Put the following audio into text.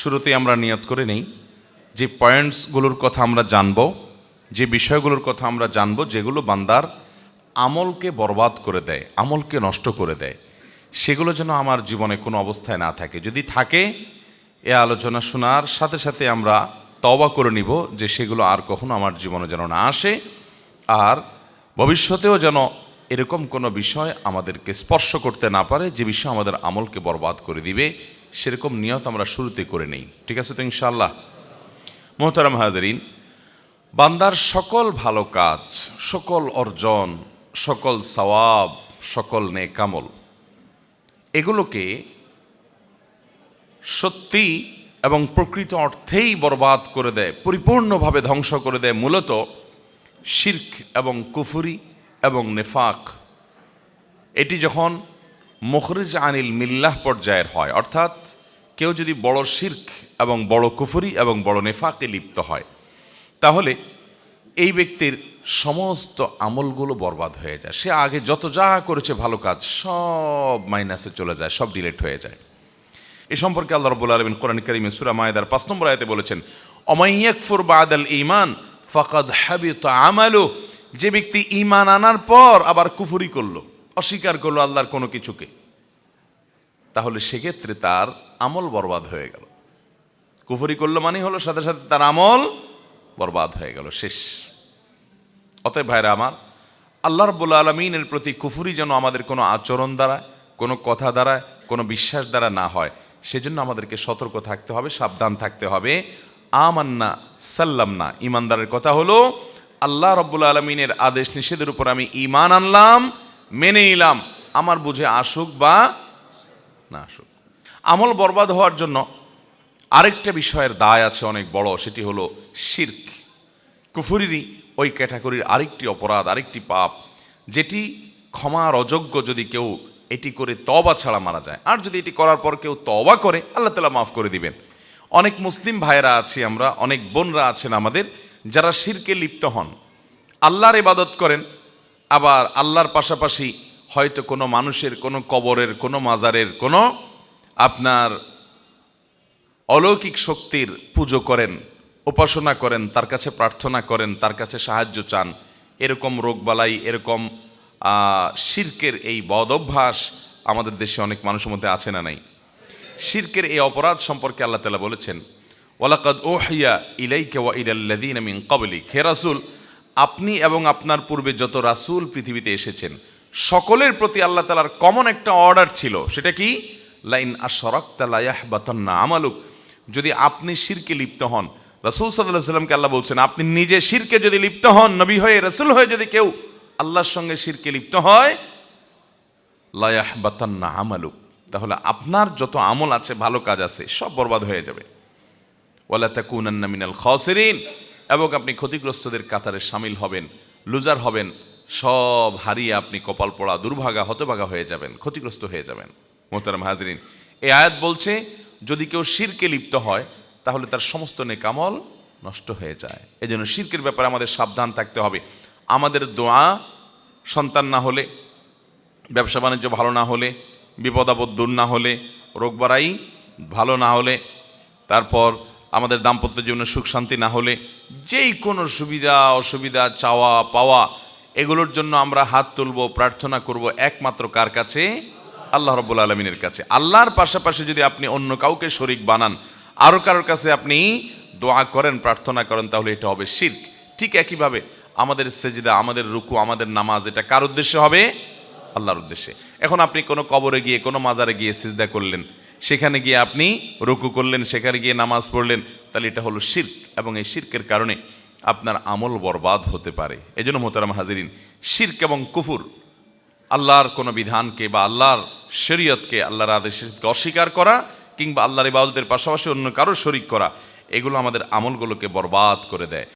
শুরুতে আমরা নিয়ত করে নেই, যে পয়েন্টসগুলোর কথা আমরা জানব, যে বিষয়গুলোর কথা আমরা জানব, যেগুলো বান্দার আমলকে বরবাদ করে দেয়, আমলকে নষ্ট করে দেয়, সেগুলো যেন আমার জীবনে কোনো অবস্থায় না থাকে। যদি থাকে, এ আলোচনা শোনার সাথে সাথে আমরা তবা করে নিব যে সেগুলো আর কখনো আমার জীবনে যেন না আসে, আর ভবিষ্যতেও যেন এরকম কোনো বিষয় আমাদেরকে স্পর্শ করতে না পারে, যে বিষয় আমাদের আমলকে বরবাদ করে দিবে সেরকম নিয়ত আমরা শুরুতে করে নেই। ঠিক আছে তো ইনশাল্লাহ মোহতারাম হাজারিন, বান্দার সকল ভালো কাজ, সকল অর্জন, সকল সওয়াব, সকল নেকামল, এগুলোকে সত্যি এবং প্রকৃত অর্থেই বরবাদ করে দেয়, পরিপূর্ণভাবে ধ্বংস করে দেয় মূলত শির্ক এবং কুফুরি এবং নেফাক। এটি যখন মুখরিজ আনিল মিল্লাহ পর্যায়ের হয়। অর্থাৎ কেউ যদি বড় শির্ক এবং বড় কুফুরি এবং বড় নেফাকে লিপ্ত হয়, তাহলে এই ব্যক্তির সমস্ত আমলগুলো বরবাদ হয়ে যায়। সে আগে যত যা করেছে ভালো কাজ, সব মাইনাসে চলে যায়, সব ডিলেট হয়ে যায়। এ সম্পর্কে আল্লাহ রবুল আলমিন কোরআন করিমে সুরা মায়েদার পাঁচ নম্বর আয়তে বলেছেন অমাইয়াকফুর বাদাল ইমান ফকাদ হাবিত আমালু যে ব্যক্তি ইমান আনার পর আবার কুফুরি করল। অস্বীকার করল আল্লাহর কোনো কিছুকে। তাহলে সেক্ষেত্রে তার আমল বরবাদ হয়ে গেল। কুফুরি করল মানেই হলো সাথে সাথে তার আমল বরবাদ হয়ে গেল, শেষ। অতএব ভাইরা আমার, আল্লাহ রব্বুল আলমিনের প্রতি কুফুরি যেন আমাদের কোনো আচরণ দ্বারা কোনো কথা দ্বারা কোনো বিশ্বাস দ্বারা না হয়, সেজন্য আমাদেরকে সতর্ক থাকতে হবে, সাবধান থাকতে হবে। আমান্না সাল্লাম না ইমানদারের কথা হলো, আল্লাহ রব্বুল আলমিনের আদেশ নিষেধের উপর আমি ইমান আনলাম মেনে নিলাম, আমার বুঝে আসুক বা না আসুক। আমল বরবাদ হওয়ার জন্য আরেকটা বিষয়ের দায় আছে অনেক বড়, সেটি হলো শির্ক। কুফুরিরই ওই ক্যাটাগরির আরেকটি অপরাধ, আরেকটি পাপ, যেটি ক্ষমার অযোগ্য যদি কেউ এটি করে তবা ছাড়া মারা যায়। আর যদি এটি করার পর কেউ তবা করে, আল্লাহ তালা মাফ করে দিবেন। অনেক মুসলিম ভাইয়েরা আছি আমরা, অনেক বোনরা আছেন আমাদের, যারা শিরকে লিপ্ত হন। আল্লাহর ইবাদত করেন আবার আল্লাহর পাশাপাশি হয়তো কোনো মানুষের, কোনো কবরের, কোনো মাজারের, কোনো আপনার অলৌকিক শক্তির পুজো করেন, উপাসনা করেন, তার কাছে প্রার্থনা করেন, তার কাছে সাহায্য চান, এরকম রোগবালাই, এরকম শির্কের এই বদ অভ্যাস আমাদের দেশে অনেক মানুষের মধ্যে আছে না নাই? শির্কের এই অপরাধ সম্পর্কে আল্লাহ তালা বলেছেন, ওয়ালাকাদ ওহিয়া ইলাইকা ওয়া ইলাল্লাযীন মিন ক্বাবলিক। হে রাসূল আপনি এবং আপনার পূর্বে যত রাসূল পৃথিবীতে এসেছেন, সকলের প্রতি আল্লাহ তালার কমন একটা অর্ডার ছিল, সেটা কি? লাইন আশরাকতা লা ইয়াহবাতান্না আমালুক। যদি আপনি শিরকে লিপ্ত হন, রাসূল আলাইহি সাল্লামকে আল্লাহ বলছেন, আপনি নিজে শিরকে যদি লিপ্ত হন, নবী হয়ে, রাসূল হয়ে যদি কেউ আল্লাহর সঙ্গে শিরকে লিপ্ত হয় লায়াহ বাতান্না আমালুক। তাহলে আপনার যত আমল আছে, ভালো কাজ আছে, সব বরবাদ হয়ে যাবে। ওয়ালা তাকুনান্না মিনাল খাসিরিন। এবং আপনি ক্ষতিগ্রস্তদের কাতারে সামিল হবেন, লুজার হবেন, সব হারিয়ে আপনি কপাল পড়া, দুর্ভাগা, হতভাগা হয়ে যাবেন, ক্ষতিগ্রস্ত হয়ে যাবেন। মোহতারাম হাজরিন, এই আয়াত বলছে, যদি কেউ শিরকে লিপ্ত হয়, তাহলে তার সমস্ত নেকামল নষ্ট হয়ে যায়। এই জন্য শিরকের ব্যাপারে আমাদের সাবধান থাকতে হবে। আমাদের দোয়া সন্তান না হলে, ব্যবসা বাণিজ্য ভালো না হলে বিপদ আপদ দূর না হলে রোগবারাই ভালো না হলে, তারপর আমাদের দাম্পত্য জীবনে সুখ শান্তি না হলে যেই কোনো সুবিধা, অসুবিধা, চাওয়া, পাওয়া, এগুলোর জন্য আমরা হাত তুলব, প্রার্থনা করব একমাত্র কার কাছে? আল্লাহ রব্বুল আলমিনের কাছে। আল্লাহর পাশাপাশি যদি আপনি অন্য কাউকে শরিক বানান আরও কারোর কাছে আপনি দোয়া করেন, প্রার্থনা করেন, তাহলে এটা হবে শির্ক। ঠিক একইভাবে আমাদের সেজিদা, আমাদের রুকু, আমাদের নামাজ, এটা কার উদ্দেশ্যে হবে? আল্লাহর উদ্দেশ্যে। এখন আপনি কোনো কবরে গিয়ে, কোনো মাজারে গিয়ে সিজদা করলেন সেখানে গিয়ে আপনি রুকু করলেন, সেখানে গিয়ে নামাজ পড়লেন, তাহলে এটা হলো শির্ক। এবং এই শির্কের কারণে আপনার আমল বরবাদ হতে পারে। এই জন্য মোহতারাম হাজিরিন, শির্ক এবং কুফুর আল্লাহর কোনো বিধানকে বা আল্লাহর শরীয়তকে, আল্লাহর আদেশকে অস্বীকার করা কিংবা আল্লাহর ইবাদতের পাশাপাশি অন্য কারও শরিক করা, এগুলো আমাদের আমলগুলোকে বরবাদ করে দেয়।